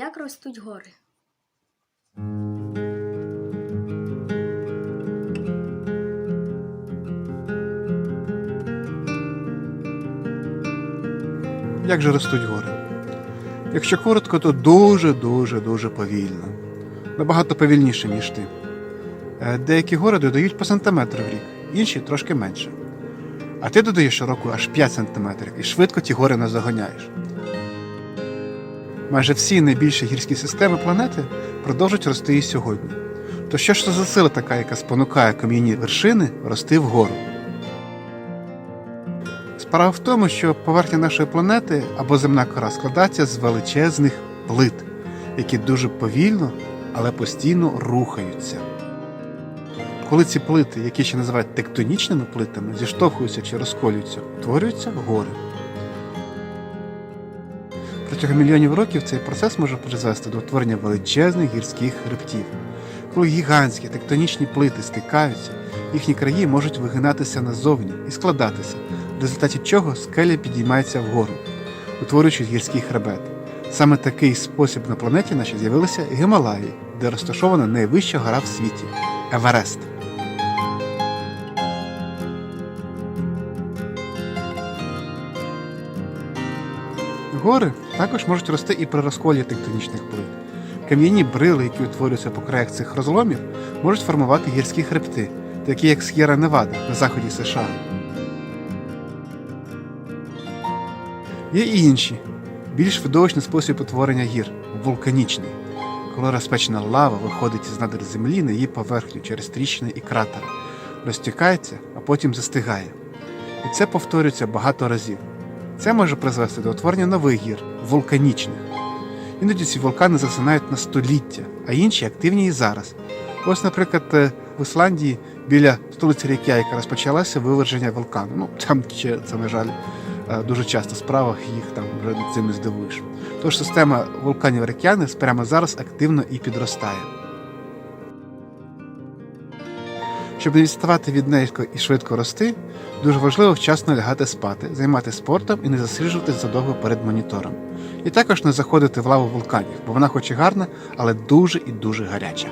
Як ростуть гори? Як же ростуть гори? Якщо коротко, то дуже, дуже, дуже повільно. Набагато повільніше, ніж ти. Е, Деякі гори додають по сантиметру в рік, інші трошки менше. А ти додаєш щороку аж 5 сантиметрів і швидко ті гори наздоганяєш. Майже всі найбільші гірські системи планети продовжують рости і сьогодні. То що ж це за сила така, яка спонукає кам'яні вершини рости вгору? Справа в тому, що поверхня нашої планети або земна кора складається з величезних плит, які дуже повільно, але постійно рухаються. Коли ці плити, які ще називають тектонічними плитами, зіштовхуються чи розколюються, утворюються гори. Протягом мільйонів років цей процес може призвести до утворення величезних гірських хребтів. Коли гігантські тектонічні плити стикаються, їхні краї можуть вигинатися назовні і складатися, в результаті чого скеля підіймається вгору, утворюючи гірський хребет. Саме такий спосіб на планеті нашій з'явилися Гімалаї, де розташована найвища гора в світі Еверест. Гори також можуть рости і при розколі тектонічних плит. Кам'яні брили, які утворюються по краях цих розломів, можуть формувати гірські хребти, такі як С'єра Невада на заході США. Є і інші, більш видовищний спосіб утворення гір вулканічний, коли розпечена лава виходить із надр землі на її поверхню через тріщини і кратери, розтікається, а потім застигає. І це повторюється багато разів. Це може призвести до утворення нових гір вулканічних. Іноді ці вулкани засинають на століття, а інші активні і зараз. Ось, наприклад, е, в Ісландії біля столиці Рейк'явіка розпочалося виверження вулкану. Ну, там ще це, на жаль, е, дуже часто справа, їх там вже цим не здивуєш. Тож система вулканів Рейк'янес прямо зараз активно і підростає. Щоб не відставати від неї і швидко рости, дуже важливо вчасно лягати спати, займатися спортом і не засиджуватись задовго перед монітором. І також не заходити в лаву вулканів, бо вона хоч і гарна, але дуже і дуже гаряча.